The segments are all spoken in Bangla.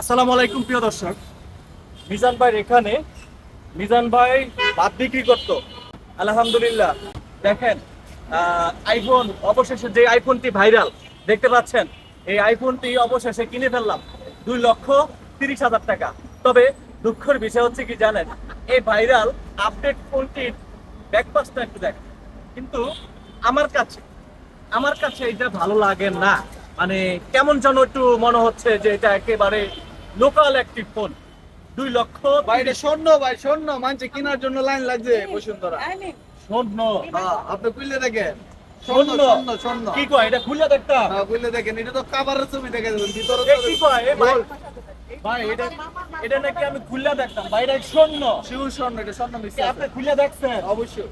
আসসালামু আলাইকুম, প্রিয় দর্শক। মিজান ভাই এখানে মিজান ভাই ভাত বিক্রি করতো। আলহামদুলিল্লাহ। দেখেন আইফোন অবশেষে যে আইফোনটি ভাইরাল দেখতে পাচ্ছেন? এই আইফোনটি অবশেষে কিনে ফেললাম। দুই লক্ষ তিরিশ হাজার টাকা। তবে দুঃখের বিষয় হচ্ছে কি জানেন? এই ভাইরাল আপডেট ফোনটির ব্যাকপাসটা একটু দেখ কিন্তু আমার কাছে আমার কাছে এটা ভালো লাগে না। মানে কেমন যেন একটু মনে হচ্ছে যে এটা একেবারে লোকাল একটি ফোন দুই লক্ষ এটা স্বর্ণ ভাই স্বর্ণ। মানছে কেনার জন্য লাইন লাগছে বসুন্ধরা। শূন্য হ্যাঁ, আপনি দেখেন। স্বর্ণ। শূন্য স্বর্ণ স্বর্ণ। কি কয় এটা খুলে দেখতাম? দেখেন। এটা তো কাভারের ছবি দেখে দেবেন ভিতরে কি কয় ভাই? ভাই এটা এটা নাকি আমি খুলে দেখতাম? বাইরে স্বর্ণ। এটা স্বর্ণ আপনি খুলে দেখছেন? অবশ্যই।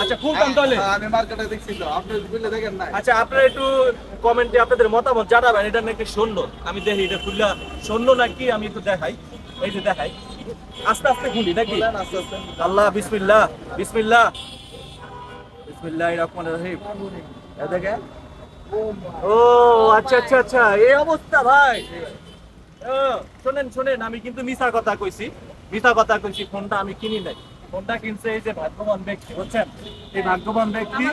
আচ্ছা তাহলে? হ্যাঁ, আমি মার্কেটে দেখছি তো। আপনি দেখেন না আচ্ছা আপনারা একটু কমেন্টে আপনাদের মতামত জানাবেন। এটা নাকি শূন্য? আমি দেখি এটা খুললা শূন্য নাকি? আমি একটু দেখাই। এই যে দেখাই। আস্তে আস্তে খুলি নাকি? আল্লাহ বিসমিল্লাহ বিসমিল্লাহ। বিসমিল্লাহ রহমান রহিম। দেখেন। ও আচ্ছা আচ্ছা আচ্ছা। এই অবস্থা ভাই। শোনেন শোনেন আমি কিন্তু মিছা কথা কইছি। মিছা কথা কইছি ফোনটা আমি কিনি নাই। ফোনটা কিনছে এই যে ভাগ্যবান ব্যক্তি বুঝছেন? এই ভাগ্যবান ব্যক্তি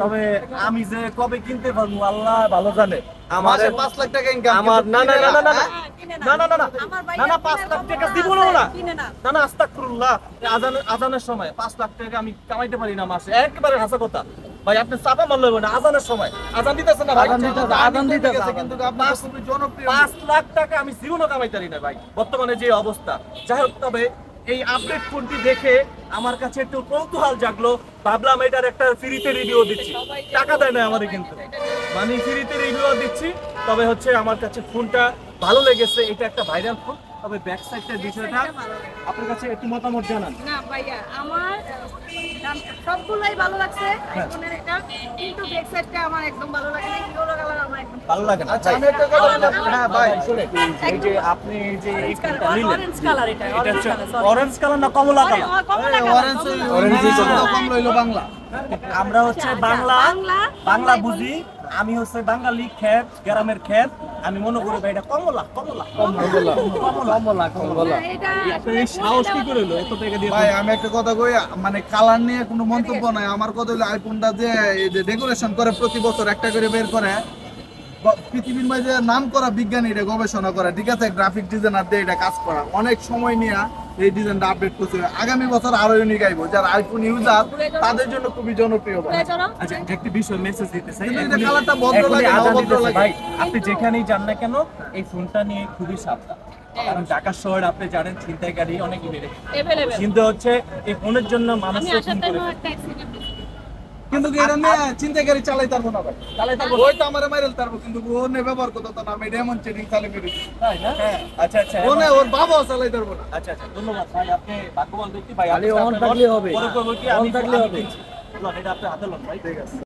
তবে আমি যে কবে কিনতে পারব আল্লাহ ভালো জানে। আমার পাঁচ লাখ টাকা ইনকাম আমার না না না না না না। না। না না না না। না পাঁচ লাখ টাকা দিব না। না। না না আজান আজানের সময় পাঁচ লাখ টাকা আমি কামাইতে পারি না মাসে। একেবারে হাসা কথা। ভাই আপনি চাপা মারলে হবে না আজানের সময়। আজান দিতেছে না ভাই? দিতেছে, কিন্তু জনপ্রিয় পাঁচ লাখ টাকা আমি জীবনও কামাইতে পারি না ভাই। বর্তমানে যে অবস্থা। যাই হোক তবে এই আপডেট ফোনটি দেখে আমার কাছে একটু কৌতূহল জাগলো। ভাবলাম এটার একটা ফ্রিতে রিভিউ দিচ্ছি। টাকা দেয় না আমাদের কিন্তু। মানে ফ্রিতে রিভিউ দিচ্ছি, তবে হচ্ছে আমার কাছে ফোনটা ভালো লেগেছে। এটা একটা ভাইরাল ফোন তবে ব্যাক সাইডটার বিষয়টা আপনার কাছে একটু মতামত জানান। না ভাইয়া আমার সবগুলাই ভালো লাগছে হ্যাঁ। আইফোনের এটা কিন্তু ব্যাক সাইডটা আমার একদম ভালো লাগে না ইয়েলো কালার আমার একদম ভালো লাগে না? আচ্ছা আমি একটা কথা বলি হ্যাঁ ভাই শুনে এই যে আপনি এই যে এই ফোনটা নিলেন অরেঞ্জ কালার এটা এটা অরেঞ্জ হচ্ছে কালার অরেঞ্জ কালার না কমলা কালার কমলা অরেঞ্জ অরেঞ্জ কমলা। কম লইলো বাংলা। আমরা হচ্ছে আচ্ছা, বাংলা, বাংলা বুঝি আমি হচ্ছে বাঙালি খেত গ্রামের খেত। আমি মনে করি ভাই এটা কমলা কমলা। কমলা কমলা কমলা এটা এই সাহস কি করে হলো? এত টাকা দিয়ে ভাই আমি একটা কথা কই মানে কালার নিয়ে কোনো মন্তব্য নাই। আমার কথা হলো আইফোনটা যে ডেকোরেশন করে প্রতি বছর একটা করে বের করে পৃথিবীর মাঝে নাম করা বিজ্ঞানীরা গবেষণা করে ঠিক আছে? গ্রাফিক ডিজাইনার দিয়ে এটা কাজ করা। অনেক সময় নিয়ে এই ডিজাইনটা আপডেট করছে। আগামী বছর আরও ইউনিক আইবো যারা আইফোন ইউজার তাদের জন্য খুবই জনপ্রিয় আচ্ছা একটি বিষয় মেসেজ দিতে চাই। এই কালারটা বদল লাগে। ভাই আপনি যেখানেই যান না কেন এই ফোনটা নিয়ে খুবই সাবধান। কারণ ঢাকা শহরে আপনি জানেন ছিনতাইকারী অনেক কিন্তু হচ্ছে এই ফোনের জন্য মানুষ আমি ফোন আসার করে টাইমে একটা অ্যাক্সিডেন্ট কিন্তু এটা নিয়ে চিন্তা করে চালাই তারবো না ভাই। চালাই ওই তো আমার মাইরেল তারবো কিন্তু ও নে ব্যবহার করতো তো না আমি ডেমন চেটিং চালে করেছি তাই না? আচ্ছা আচ্ছা। ও না ওর বাবাও চালাই তারবো না। আচ্ছা আচ্ছা ধন্যবাদ ভাই আপনি ভাগ্যবান ব্যক্তি ভাই। আপনি অন থাকলে হবে। অন আমি হবে। এটা আপনি হাতে লন ভাই। ঠিক আছে